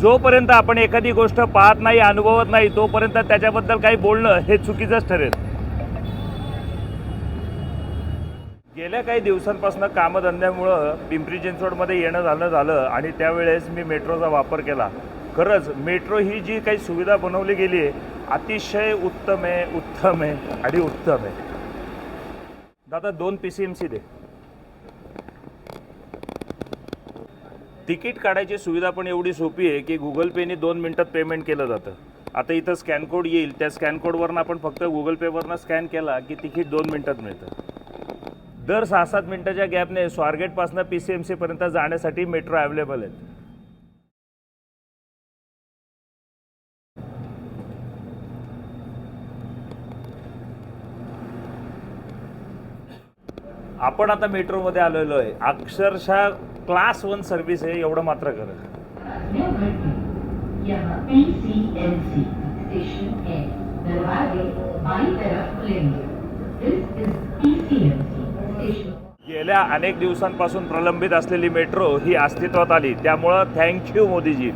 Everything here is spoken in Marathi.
जोपर्यंत आपण एखादी गोष्ट पाहत नाही अनुभवत नाही तोपर्यंत त्याच्याबद्दल काही बोलणं हे चुकीचंच ठरेल. गेल्या काही दिवसांपासून कामधंद्यामुळं पिंपरी चिंचवडमध्ये येणं झालं झालं आणि त्यावेळेस मी मेट्रोचा वापर केला. खरंच मेट्रो ही जी काही सुविधा बनवली गेली आहे अतिशय उत्तम आहे उत्तम आहे आणि उत्तम आहे. दादा दोन पी सी एम सी दे. तिकीट काढायची सुविधा पण एवढी सोपी आहे की गुगल पेने दोन मिनटात पेमेंट केलं जातं. आता इथं स्कॅन कोड येईल. त्या स्कॅन कोडवरनं आपण फक्त गुगल पेवरनं स्कॅन केला की तिकीट दोन मिनटात मिळतं. दर सहा सात मिनटाच्या गॅपने स्वारगेटपासून पी सी एम सीपर्यंत जाण्यासाठी मेट्रो अवेलेबल आहेत. आपण आता मेट्रोमध्ये आलेलो आहे. अक्षरशः क्लास वन सर्व्हिस आहे एवढं मात्र करत गेल्या अनेक दिवसांपासून प्रलंबित असलेली मेट्रो ही अस्तित्वात आली. त्यामुळं थँक्यू मोदीजी.